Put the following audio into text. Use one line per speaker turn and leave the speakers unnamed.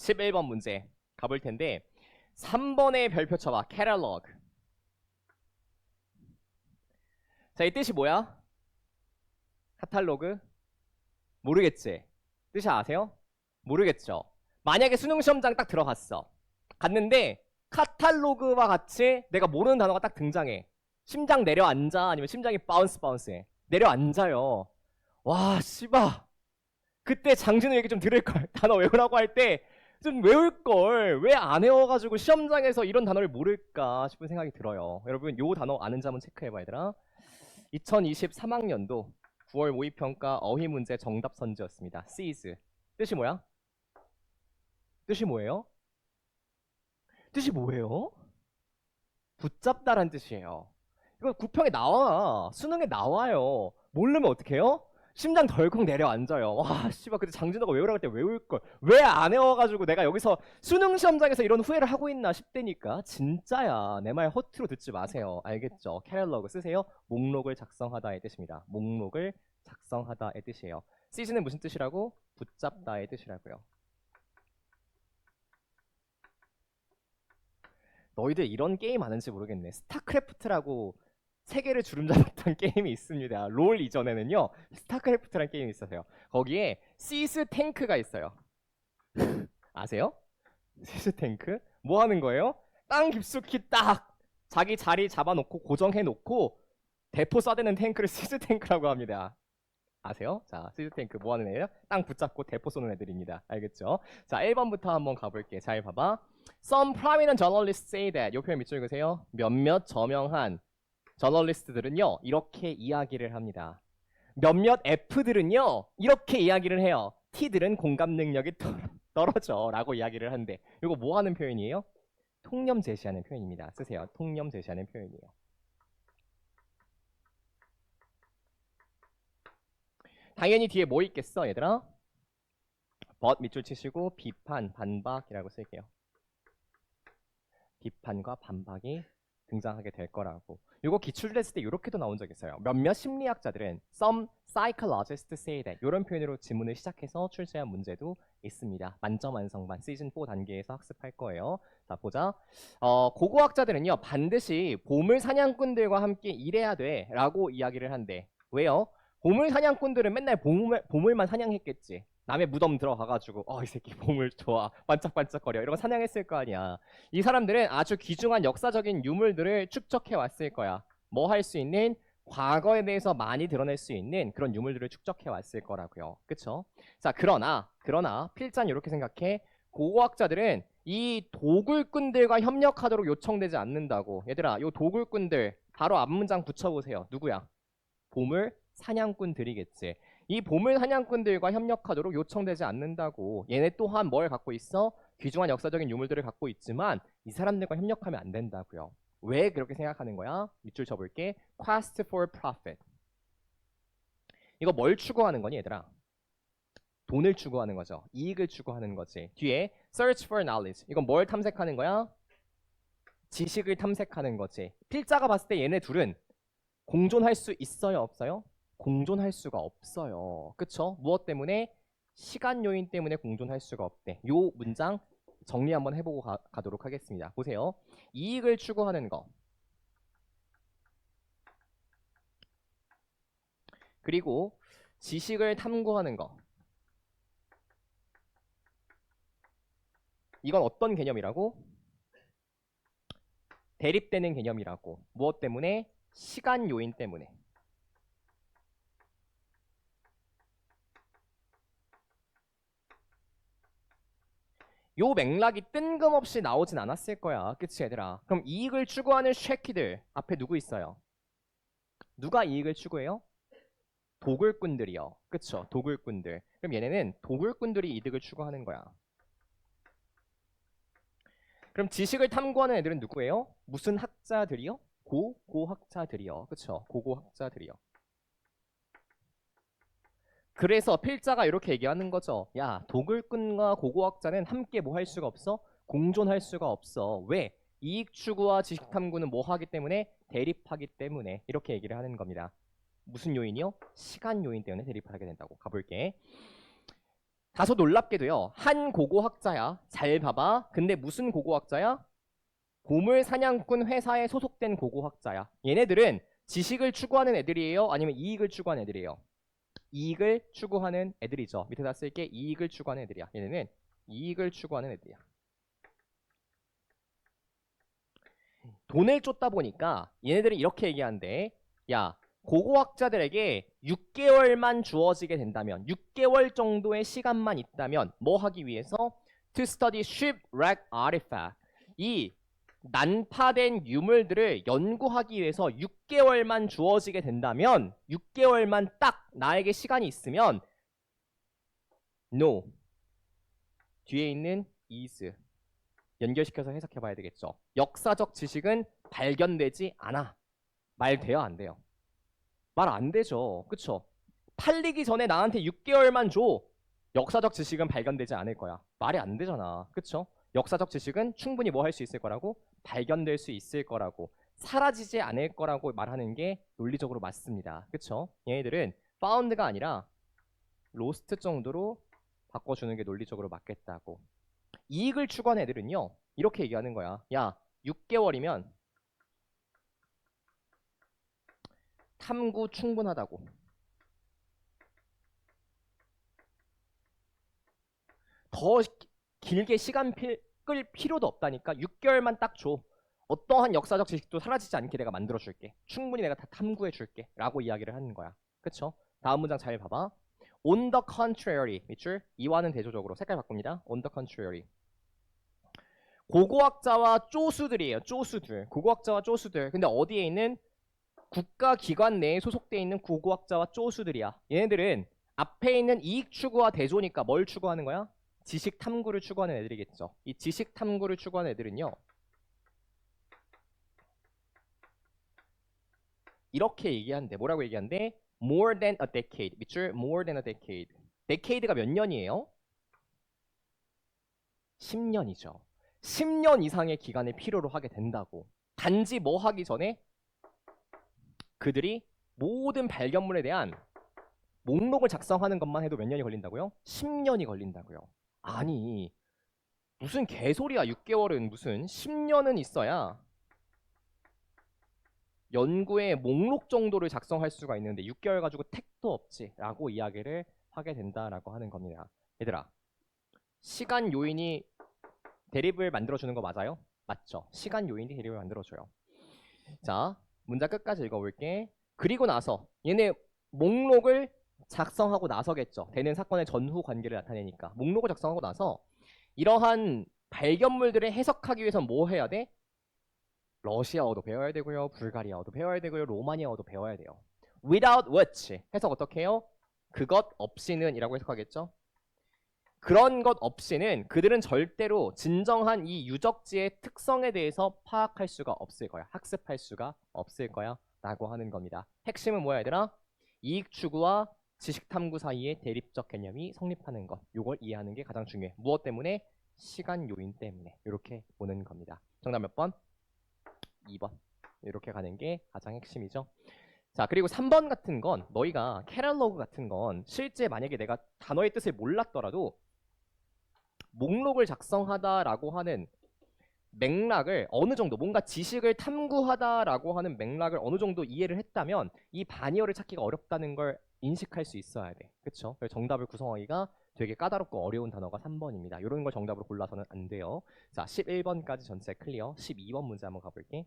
11번 문제 가볼 텐데 3번의 별표 쳐봐. catalog. 자, 이 뜻이 뭐야? 카탈로그? 모르겠지? 뜻이 아세요? 모르겠죠? 만약에 수능 시험장 딱 들어갔어. 갔는데 카탈로그와 같이 내가 모르는 단어가 딱 등장해. 심장 내려앉아 아니면 심장이 바운스 바운스해. 내려앉아요. 와, 씨바. 그때 장진우 얘기 좀 들을 걸. 단어 외우라고 할 때 좀 외울 걸. 왜 안 외워가지고 시험장에서 이런 단어를 모를까 싶은 생각이 들어요. 여러분, 요 단어 아는지 한번 체크해봐, 얘들아. 2023학년도 9월 모의평가 어휘 문제 정답 선지였습니다. seize. 뜻이 뭐야? 뜻이 뭐예요? 뜻이 뭐예요? 붙잡다란 뜻이에요. 이거 구평에 나와. 수능에 나와요. 모르면 어떡해요? 심장 덜컥 내려앉아요. 와, 씨발, 그때 장진호가 외우라고 할때 외울 걸. 왜 안 외워가지고 내가 여기서 수능 시험장에서 이런 후회를 하고 있나 싶다니까. 진짜야. 내 말 허투루 듣지 마세요. 알겠죠? 캐럴러그 쓰세요. 목록을 작성하다의 뜻입니다. 목록을 작성하다의 뜻이에요. 시즌은 무슨 뜻이라고? 붙잡다의 뜻이라고요. 너희들 이런 게임 아는지 모르겠네. 스타크래프트라고 세 개를 주름 잡았던 게임이 있습니다. 롤 이전에는요, 스타크래프트라는 게임이 있었어요. 거기에 시스 탱크가 있어요. 아세요? 시스 탱크? 뭐 하는 거예요? 땅 깊숙이 딱 자기 자리 잡아놓고 고정해 놓고 대포 쏴대는 탱크를 시스 탱크라고 합니다. 아세요? 자, 시스 탱크 뭐 하는 애예요? 땅 붙잡고 대포 쏘는 애들입니다. 알겠죠? 자, 1번부터 한번 가볼게. 잘 봐봐. Some prominent journalists say that. 요 표현 밑줄 읽으세요. 몇몇 저명한 저널리스트들은요 이렇게 이야기를 합니다. 몇몇 F들은요 이렇게 이야기를 해요. T들은 공감 능력이 떨- 떨어져 라고 이야기를 하는데 이거 뭐 하는 표현이에요? 통념 제시하는 표현입니다. 쓰세요. 통념 제시하는 표현이에요. 당연히 뒤에 뭐 있겠어, 얘들아? but 밑줄 치시고 비판, 반박이라고 쓸게요. 비판과 반박이 등장하게 될 거라고. 이거 기출됐을 때 이렇게도 나온 적 있어요. 몇몇 심리학자들은 some psychologists say that 이런 표현으로 지문을 시작해서 출제한 문제도 있습니다. 만점 완성반 시즌 4 단계에서 학습할 거예요. 자 보자. 어, 고고학자들은요 반드시 보물 사냥꾼들과 함께 일해야 돼라고 이야기를 한대. 왜요? 보물 사냥꾼들은 맨날 보물, 보물만 사냥했겠지. 남의 무덤 들어가가지고 어 이 새끼 보물 좋아 반짝반짝거려 이런 거 사냥했을 거 아니야. 이 사람들은 아주 귀중한 역사적인 유물들을 축적해 왔을 거야. 뭐 할 수 있는 과거에 대해서 많이 드러낼 수 있는 그런 유물들을 축적해 왔을 거라고요. 그쵸? 자, 그러나, 그러나, 필자는 이렇게 생각해. 고고학자들은 이 도굴꾼들과 협력하도록 요청되지 않는다고. 얘들아, 요 도굴꾼들, 바로 앞문장 붙여보세요. 누구야? 보물 사냥꾼들이겠지. 이 보물 사냥꾼들과 협력하도록 요청되지 않는다고. 얘네 또한 뭘 갖고 있어? 귀중한 역사적인 유물들을 갖고 있지만 이 사람들과 협력하면 안 된다고요. 왜 그렇게 생각하는 거야? 밑줄 쳐볼게. Quest for profit. 이거 뭘 추구하는 거니 얘들아? 돈을 추구하는 거죠. 이익을 추구하는 거지. 뒤에 search for knowledge. 이건 뭘 탐색하는 거야? 지식을 탐색하는 거지. 필자가 봤을 때 얘네 둘은 공존할 수 있어요, 없어요? 공존할 수가 없어요. 그쵸? 무엇 때문에? 시간 요인 때문에 공존할 수가 없대. 요 문장 정리 한번 해보고 가, 가도록 하겠습니다. 보세요. 이익을 추구하는 거. 그리고 지식을 탐구하는 거. 이건 어떤 개념이라고? 대립되는 개념이라고. 무엇 때문에? 시간 요인 때문에. 요 맥락이 뜬금없이 나오진 않았을 거야. 그치 얘들아? 그럼 이익을 추구하는 쉐키들 앞에 누구 있어요? 누가 이익을 추구해요? 도굴꾼들이요. 그쵸? 도굴꾼들. 그럼 얘네는 도굴꾼들이 이득을 추구하는 거야. 그럼 지식을 탐구하는 애들은 누구예요? 무슨 학자들이요? 고, 고학자들이요. 그쵸? 고고학자들이요. 그래서 필자가 이렇게 얘기하는 거죠. 야, 도굴꾼과 고고학자는 함께 뭐 할 수가 없어? 공존할 수가 없어. 왜? 이익 추구와 지식 탐구는 뭐 하기 때문에? 대립하기 때문에. 이렇게 얘기를 하는 겁니다. 무슨 요인이요? 시간 요인 때문에 대립을 하게 된다고. 가볼게. 다소 놀랍게도요. 한 고고학자야. 잘 봐봐. 근데 무슨 고고학자야? 보물 사냥꾼 회사에 소속된 고고학자야. 얘네들은 지식을 추구하는 애들이에요? 아니면 이익을 추구하는 애들이에요? 이익을 추구하는 애들이죠. 밑에다 쓸게 이익을 추구하는 애들이야. 얘네는 이익을 추구하는 애들이야. 돈을 쫓다 보니까 얘네들은 이렇게 얘기하는데 야 고고학자들에게 6개월만 주어지게 된다면 6개월 정도의 시간만 있다면 뭐 하기 위해서 to study shipwreck artifact 이 난파된 유물들을 연구하기 위해서 6개월만 주어지게 된다면 6개월만 딱 나에게 시간이 있으면 no 뒤에 있는 is 연결시켜서 해석해 봐야 되겠죠. 역사적 지식은 발견되지 않아. 말 돼요, 안 돼요? 말 안 되죠. 그쵸? 팔리기 전에 나한테 6개월만 줘. 역사적 지식은 발견되지 않을 거야. 말이 안 되잖아. 그쵸? 역사적 지식은 충분히 뭐 할 수 있을 거라고? 발견될 수 있을 거라고. 사라지지 않을 거라고 말하는 게 논리적으로 맞습니다. 그쵸? 얘네들은 found가 아니라 lost 정도로 바꿔주는 게 논리적으로 맞겠다고. 이익을 추구하는 애들은요. 이렇게 얘기하는 거야. 야, 6개월이면 탐구 충분하다고. 더 기- 길게 시간 필, 끌 필요도 없다니까. 6개월만 딱 줘. 어떠한 역사적 지식도 사라지지 않게 내가 만들어 줄게. 충분히 내가 다 탐구해 줄게. 라고 이야기를 하는 거야. 그쵸? 다음 문장 잘 봐봐. On the contrary, 밑줄 이와는 대조적으로 색깔 바꿉니다. On the contrary. 고고학자와 쪼수들이에요. 쪼수들. 고고학자와 쪼수들. 근데 어디에 있는 국가기관 내에 소속돼 있는 고고학자와 쪼수들이야. 얘네들은 앞에 있는 이익 추구와 대조니까 뭘 추구하는 거야? 지식 탐구를 추구하는 애들이겠죠. 이 지식 탐구를 추구하는 애들은요. 이렇게 얘기하는데 뭐라고 얘기하는데 more than a decade. 밑줄 more than a decade. decade가 몇 년이에요? 10년이죠. 10년 이상의 기간을 필요로 하게 된다고. 단지 뭐 하기 전에 그들이 모든 발견물에 대한 목록을 작성하는 것만 해도 몇 년이 걸린다고요? 10년이 걸린다고요. 아니, 무슨 개소리야. 6개월은 무슨 10년은 있어야 연구의 목록 정도를 작성할 수가 있는데 6개월 가지고 택도 없지 라고 이야기를 하게 된다라고 하는 겁니다. 얘들아, 시간 요인이 대립을 만들어주는 거 맞아요? 맞죠. 시간 요인이 대립을 만들어줘요. 자, 문장 끝까지 읽어볼게. 그리고 나서 얘네 목록을 작성하고 나서겠죠. 되는 사건의 전후 관계를 나타내니까. 목록을 작성하고 나서 이러한 발견물들을 해석하기 위해서 뭐 해야 돼? 러시아어도 배워야 되고요. 불가리아어도 배워야 되고요. 로마니아어도 배워야 돼요. without which 해석 어떻게 해요? 그것 없이는 이라고 해석하겠죠. 그런 것 없이는 그들은 절대로 진정한 이 유적지의 특성에 대해서 파악할 수가 없을 거야. 학습할 수가 없을 거야. 라고 하는 겁니다. 핵심은 뭐야 얘들아? 이익 추구와 지식 탐구 사이의 대립적 개념이 성립하는 것. 요걸 이해하는 게 가장 중요해. 무엇 때문에? 시간 요인 때문에. 이렇게 보는 겁니다. 정답 몇 번? 2번. 이렇게 가는 게 가장 핵심이죠. 자, 그리고 3번 같은 건 너희가 캐럴로그 같은 건 실제 만약에 내가 단어의 뜻을 몰랐더라도 목록을 작성하다라고 하는 맥락을 어느 정도 뭔가 지식을 탐구하다라고 하는 맥락을 어느 정도 이해를 했다면 이 반이어를 찾기가 어렵다는 걸 인식할 수 있어야 돼. 그렇죠? 정답을 구성하기가 되게 까다롭고 어려운 단어가 3번입니다. 이런 걸 정답으로 골라서는 안 돼요. 자, 11번까지 전체 클리어. 12번 문제 한번 가볼게.